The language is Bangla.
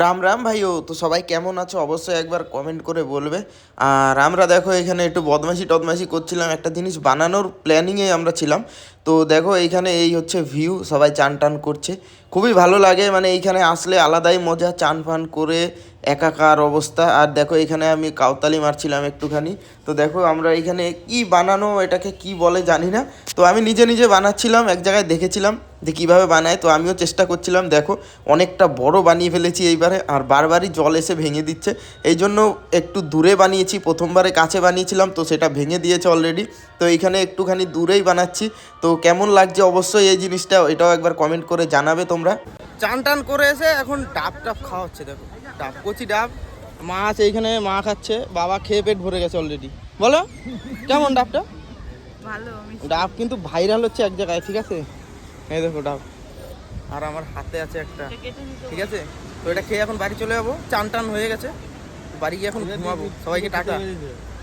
রাম রাম ভাইও, তো সবাই কেমন আছো? অবশ্যই একবার কমেন্ট করে বলবে। আর আমরা দেখো, এখানে একটু বদমাশি টদমাশি করছিলাম একটা জিনিস, বানানোর প্ল্যানিংয়ে আমরা ছিলাম। তো দেখো এইখানে এই হচ্ছে ভিউ সবাই চান টান করছে। খুবই ভালো লাগে মানে এইখানে আসলে আলাদাই মজা, চান ফান করে একাকার অবস্থা। আর দেখো, এখানে আমি কাউতালি মারছিলাম একটুখানি। তো দেখো, আমরা এখানে কি বানানো, এটাকে কি বলে জানি না। তো আমি নিজে নিজে বানাচ্ছিলাম, এক জায়গায় দেখেছিলাম যে কীভাবে বানায়। তো আমিও চেষ্টা করছিলাম, দেখো, অনেকটা বড় বানিয়ে ফেলেছি এইবারে, আর বারবারই জল এসে ভেঙে দিচ্ছে। এই জন্য একটু দূরে বানিয়েছি, প্রথমবারে কাছে বানিয়েছিলাম, তো সেটা ভেঙে দিয়েছে অলরেডি তো এইখানে একটুখানি দূরেই বানাচ্ছি। তো কেমন লাগছে অবশ্যই এই জিনিসটা, এটাও একবার কমেন্ট করে জানাবে তোমরা। চান টান করে এসে এখন ডাব টাব খাওয়া হচ্ছে দেখো। ডাব কচি ডাব। মাছ এইখানে মা খাচ্ছে বাবা খেয়ে পেট ভরে গেছে অলরেডি বলো কেমন ডাবটা? ভালো ডাব কিন্তু ভাইরাল হচ্ছে এক জায়গায় ঠিক আছে? এই দেখো ডাব। আর আমার হাতে আছে একটা ঠিক আছে? তো এটা খেয়ে এখন বাড়ি চলে যাব। চান টান হয়ে গেছে। বাড়ি গিয়ে এখন ঘুমাবো। সবাইকে টাটা।